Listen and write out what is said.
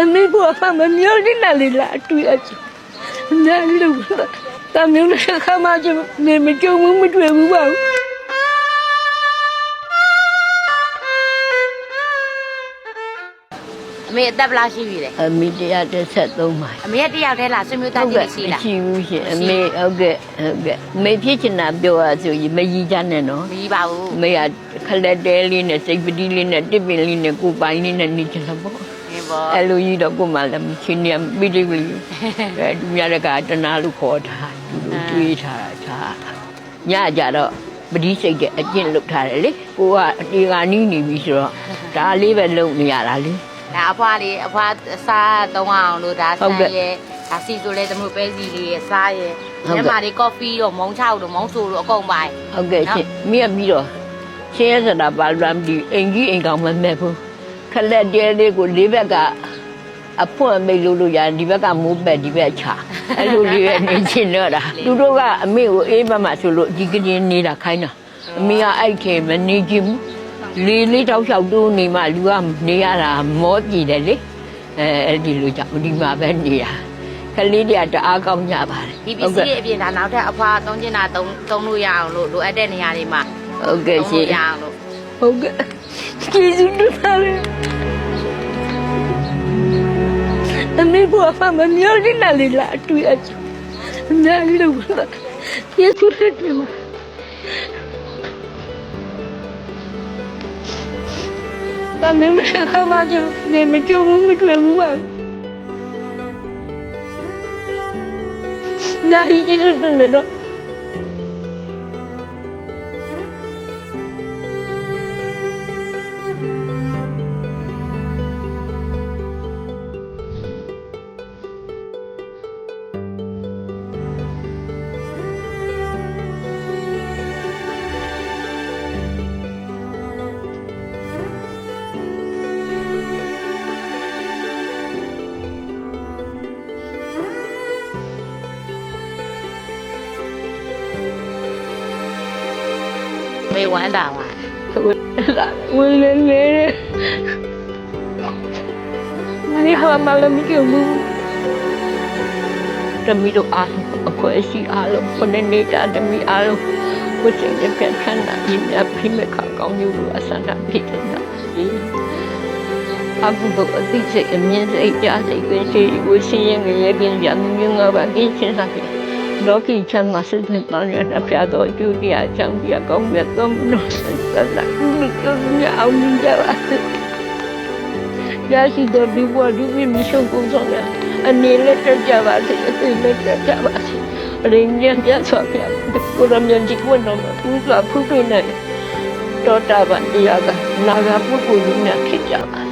အမေဘွားမမျောနေလာလေလာတွေ့အချင်နားလို့တမျိုးနဲ့ခါမှကျနေမကြုံဘူးမတွေ့ဘူးပါဘူးအမေအသက်ဘယ်လောက်ရှိပြီလဲအမေတရားတစ်ဆက်သုံးပါအမေကတယောက်တည်းလားဆွေမျိုးသားချင်းမရှိလားရှိဘူးရှင်အမေဟုတ်ကဲ့ဟုတ်ကဲ့မေဖြစ်ချင်တာပြောရဆိုရင်မကြီးကြနဲ့နော်မကြီးပါဘူးမေကခလက်တဲလေးနဲ့စိတ်ပတိလေးနဲ့တစ်ပင်လေးနဲ့ကိုယ်ပိုင်လေးနဲ့နေချင်တာပေါ့ အင်းပေါ့အဲ့လိုကြီးတော့ကိုယ်မှလည်းချင်းနေမိလိမ့်လိအဲသူများတကတနာလို့ခေါ်တာသူတို့တွေးထားတာဒါညကြတော့ပတိစိတ်တဲ့အကျင့်လုပ်ထားတယ်လေကိုကအတေကနီးနေပြီဆိုတော့ဒါလေးပဲလုပ်နေရတာလေဒါအဖွားလေးအဖွားစားသုံးအောင်လို့ဒါဟုတ်ဆကဲ့န်ရဲဒါစီဆိုလဲတမျိုးပဲစီလေးရယ်စားရဲဟုတ်ကဲ့ညမာလေးကော်ဖီတော့မုံချောက်တော့မုံဆိုတော့အကုန်ပိုင်ဟုတ်ကဲ့ရှင်မြက်ပြီးတော့ရှင်းရစတာပါလမ်းဒီအိမ်ကြီးအိမ်ကောင်မမဲ့ဘူး ခလက်တဲလေးကိုလေးဘက်ကအဖွင့်မိတ်လို့လို့ရဒီဘက်ကမိုးပက်ဒီဘက်ချအဲ့လိုလေးပဲနေချင်တော့တာသူတို့ကအမေကိုအေးမမဆိုလို့ဒီကင်းနေတာခိုင်းတာအမေကအဲ့ခေမနေချင်ဘူးလေးလေးတောက်လျှောက်တိုးနေမှလူကနေရတာမောကြည့်တယ်လေအဲအဲ့ဒီလိုကြောင့်ဒီမှာပဲနေတာကလေးတွေကတအားကောင်းကြပါတယ်ဒီပစ္စည်းရဲ့အပြင်ဒါနောက်ထပ်အဖွားသုံးကျင်တာသုံးသုံးလို့ရအောင်လို့လိုအပ်တဲ့နေရာတွေမှာဟုတ်ကဲ့သုံးရှင်လို့ရအောင်လို့ ဟုတ်ကဲ့ကျေးဇူးတင်ပါတယ်အမေဘွားမမျောနေလာလေလာတွေ့အချင်နားလို့ကျေးဇူးတင်ပါတယ်တမင်မခါမကျနေမကြုံဘူးမတွေ့ဘူးပါနားရီကျေးဇူးတင်တယ်တော့ မေဝမ်းတာပါဝင်လေလေမင်းဟာမလာမီကဘူးတမီတို့အားလုံးအခွင့်အရှိအားလုံးခုနှစ်နေတာတမီအားလုံးဝတ်ချင်တဲ့ပြန်ခန္ဓာဒီမြတ်ဖိမခကောင်းမျိုးလိုအစန္ဒဖြစ်နေတာအခုတော့အသိစိတ်အမြင့်စိတ်ကြားစိတ်ကိုရှိကိုရှိရင်ငရဲကင်းကြမြင်ငါပါကင်းချင်းစားဖြစ် လောကီချမ်းသာစိတ်နဲ့တန်ရတဲ့ဖျားတော်ကျူတရားချမ်းပြကောင်းမြတ်သောမနောစသနာမိကောင်းမြတ်အောင်မြင်ကြပါစေရရှိတဲ့ဒီဘဝဒီမြင့်ရှုံကုန်ဆောင်ရအနေနဲ့တက်ကြပါစေအသိနဲ့တက်ကြပါစေအရင်းရပြတ်ဆွာပြကိုရမြန်ဒီကွန်းတော်မှာသူ့စွာဖူးပြနေတော်တာပါတရားကနာဂပုဂ္ဂိုလ်ကြီးများဖြစ်ကြပါစေ